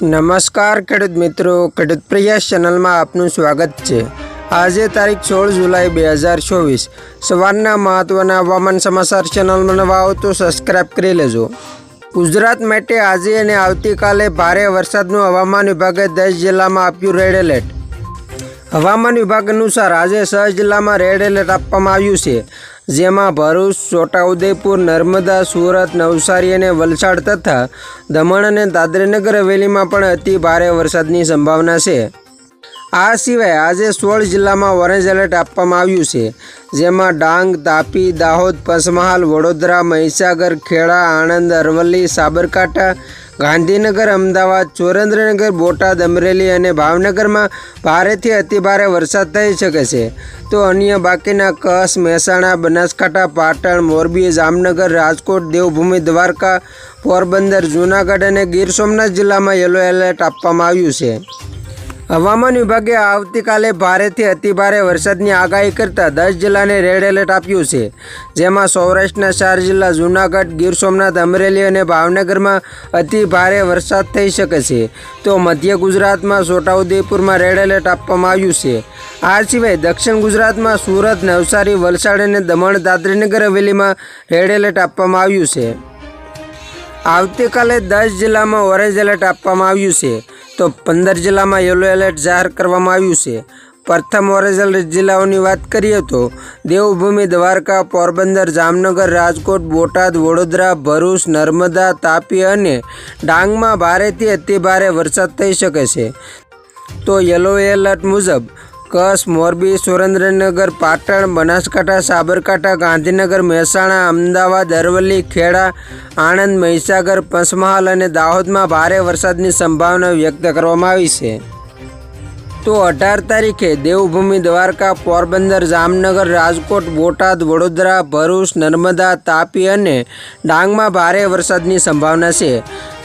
નમસ્કાર, ખેડૂત મિત્રો. ખેડૂત પ્રયાસ ચેનલમાં આપનું સ્વાગત છે. આજે તારીખ સોળ જુલાઈ બે હજાર ચોવીસ. સવારના મહત્ત્વના હવામાન સમાચાર ચેનલમાં નવા આવો તો સબસ્ક્રાઈબ કરી લેજો. ગુજરાત માટે આજે અને આવતીકાલે ભારે વરસાદનું હવામાન વિભાગે દસ જિલ્લામાં આપ્યું રેડ એલર્ટ. હવામાન વિભાગ અનુસાર આજે છ જિલ્લામાં રેડ એલર્ટ આપવામાં આવ્યું છે, જેમાં ભરૂચ, છોટાઉદેપુર, નર્મદા, સુરત, નવસારી અને વલસાડ તથા દમણ અને દાદરાનગર હવેલીમાં પણ અતિ ભારે વરસાદની સંભાવના છે. આ સિવાય આજે સોળ જિલ્લામાં ઓરેન્જ એલર્ટ આપવામાં આવ્યું છે, જેમાં ડાંગ, તાપી, દાહોદ, પંચમહાલ, વડોદરા, મહીસાગર, ખેડા, આણંદ, અરવલ્લી, સાબરકાંઠા ગાંધીનગર, અમદાવાદ, સુરેન્દ્રનગર, બોટાદ, અમરેલી અને ભાવનગરમાં ભારેથી અતિભારે વરસાદ થઈ શકે છે. તો અન્ય બાકીના કચ્છ, મહેસાણા, બનાસકાંઠા, પાટણ, મોરબી, જામનગર, રાજકોટ, દેવભૂમિ, દ્વારકા, પોરબંદર, જૂનાગઢ અને ગીર સોમનાથ જિલ્લામાં યલો એલર્ટ આપવામાં આવ્યું છે. હવામાન વિભાગે આવતીકાલે ભારેથી અતિભારે વરસાદની આગાહી કરતા દસ જિલ્લાને રેડ એલર્ટ આપ્યું છે. જેમાં સૌરાષ્ટ્રના ચાર જિલ્લા જૂનાગઢ, ગીર સોમનાથ, અમરેલી અને ભાવનગરમાં અતિ ભારે વરસાદ થઈ શકે છે. તો મધ્ય ગુજરાતમાં છોટાઉદેપુરમાં રેડ એલર્ટ આપવામાં આવ્યું છે. આ સિવાય દક્ષિણ ગુજરાતમાં સુરત, નવસારી, વલસાડ અને દમણ, દાદરીનગર હવેલીમાં રેડ એલર્ટ આપવામાં આવ્યું છે. આવતીકાલે દસ જિલ્લામાં ઓરેન્જ એલર્ટ આપવામાં આવ્યું છે. તો પંદર જિલ્લામાં યલો એલર્ટ જાહેર કરવામાં આવ્યું છે. પ્રથમ ઓરેન્જ જિલ્લાઓની વાત કરીએ તો દેવભૂમિ, દ્વારકા, પોરબંદર, જામનગર, રાજકોટ, બોટાદ, વડોદરા, ભરૂચ, નર્મદા, તાપી અને ડાંગમાં ભારેથી અતિભારે વરસાદ થઈ શકે છે. તો યલો એલર્ટ મુજબ કચ્છ, મોરબી, સુરેન્દ્રનગર, પાટણ, બનાસકાંઠા, સાબરકાંઠા, ગાંધીનગર, મહેસાણા, અમદાવાદ, અરવલ્લી, ખેડા, આણંદ, મહીસાગર, પંચમહાલ અને દાહોદમાં ભારે વરસાદની સંભાવના વ્યક્ત કરવામાં આવી છે. તો અઢાર તારીખે દેવભૂમિ દ્વારકા, પોરબંદર, જામનગર, રાજકોટ, બોટાદ, વડોદરા, ભરૂચ, નર્મદા, તાપી અને ડાંગમાં ભારે વરસાદની સંભાવના છે.